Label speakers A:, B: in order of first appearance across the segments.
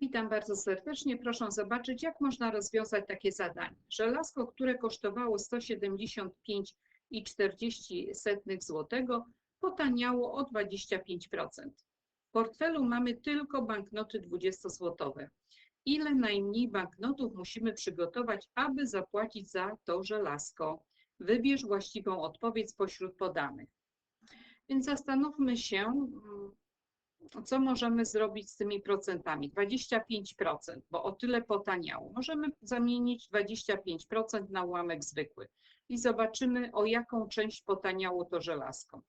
A: Witam bardzo serdecznie. Proszę zobaczyć, jak można rozwiązać takie zadanie. Żelazko, które kosztowało 175,40 zł, potaniało o 25%. W portfelu mamy tylko banknoty 20-złotowe. Ile najmniej banknotów musimy przygotować, aby zapłacić za to żelazko? Wybierz właściwą odpowiedź spośród podanych. Więc zastanówmy się, co możemy zrobić z tymi procentami? 25%, bo o tyle potaniało. Możemy zamienić 25% na ułamek zwykły i zobaczymy, o jaką część potaniało to żelazko.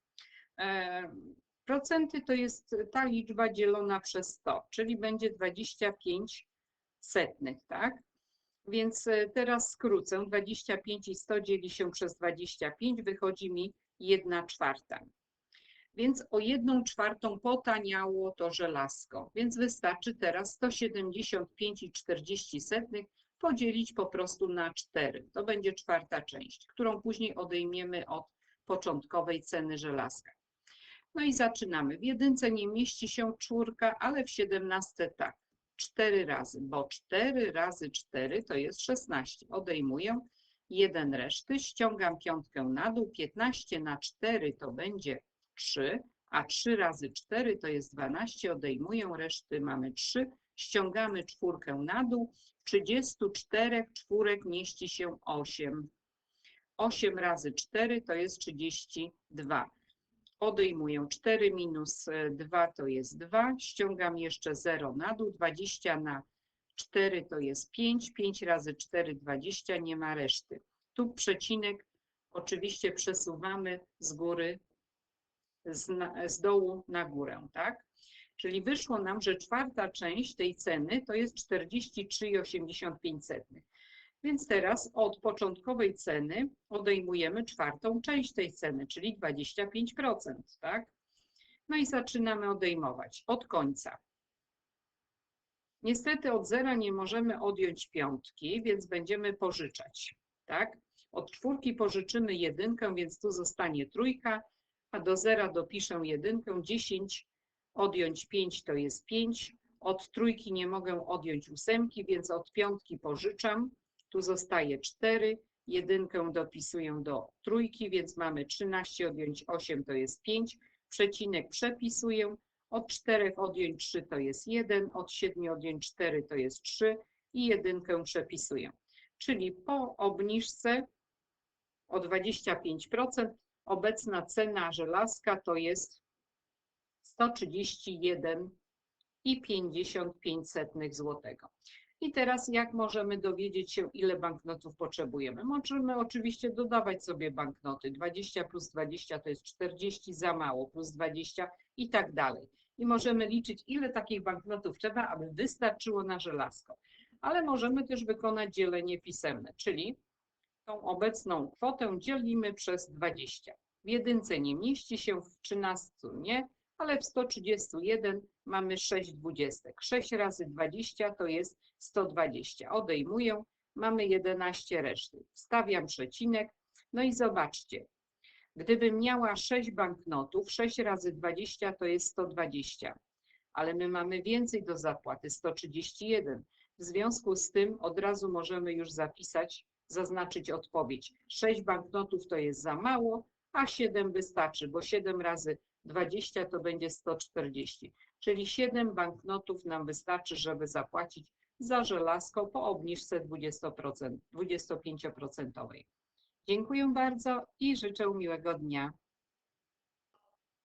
A: E, procenty to jest ta liczba dzielona przez 100, czyli będzie 25 setnych, tak? Więc e, teraz skrócę. 25 i 100 dzieli się przez 25, wychodzi mi 1 czwarta więc o jedną czwartą potaniało to żelazko. Więc wystarczy teraz 175,40 podzielić po prostu na 4. To będzie czwarta część, którą później odejmiemy od początkowej ceny żelazka. No i zaczynamy. W jedynce nie mieści się czwórka, ale w 17 tak. 4 razy, bo 4 razy 4 to jest 16. Odejmuję 1 reszty, ściągam piątkę na dół, 15 na 4 to będzie 3, a 3 razy 4 to jest 12, odejmuję reszty, mamy 3, ściągamy czwórkę na dół, 34 czwórek mieści się 8. 8 razy 4 to jest 32. Odejmuję 4 minus 2 to jest 2, ściągam jeszcze 0 na dół, 20 na 4 to jest 5, 5 razy 4 20, nie ma reszty. Tu przecinek oczywiście przesuwamy z góry z, na, z dołu na górę, tak? Czyli wyszło nam, że czwarta część tej ceny to jest 43,85. Więc teraz od początkowej ceny odejmujemy czwartą część tej ceny, czyli 25%, tak? No i zaczynamy odejmować od końca. Niestety od zera nie możemy odjąć piątki, więc będziemy pożyczać, tak? Od czwórki pożyczymy jedynkę, więc tu zostanie trójka, a do zera dopiszę jedynkę, 10 odjąć 5 to jest 5, od trójki nie mogę odjąć ósemki, więc od piątki pożyczam, tu zostaje 4, jedynkę dopisuję do trójki, więc mamy 13 odjąć 8 to jest 5, przecinek przepisuję, od 4 odjąć 3 to jest 1, od 7 odjąć 4 to jest 3 i jedynkę przepisuję. Czyli po obniżce o 25% obecna cena żelazka to jest 131,55 zł. I teraz jak możemy dowiedzieć się, ile banknotów potrzebujemy? Możemy oczywiście dodawać sobie banknoty. 20 plus 20 to jest 40, za mało, plus 20 i tak dalej. I możemy liczyć, ile takich banknotów trzeba, aby wystarczyło na żelazko. Ale możemy też wykonać dzielenie pisemne, czyli tą obecną kwotę dzielimy przez 20. W jedynce nie mieści się, w 13 nie, ale w 131 mamy 6 dwudziestek. 6 razy 20 to jest 120. Odejmuję, mamy 11 reszty. Wstawiam przecinek, no i zobaczcie. Gdybym miała 6 banknotów, 6 razy 20 to jest 120, ale my mamy więcej do zapłaty, 131. W związku z tym od razu możemy już zapisać zaznaczyć odpowiedź. 6 banknotów to jest za mało, a 7 wystarczy, bo 7 razy 20 to będzie 140. Czyli 7 banknotów nam wystarczy, żeby zapłacić za żelazko po obniżce 20%, 25%. Dziękuję bardzo i życzę miłego dnia.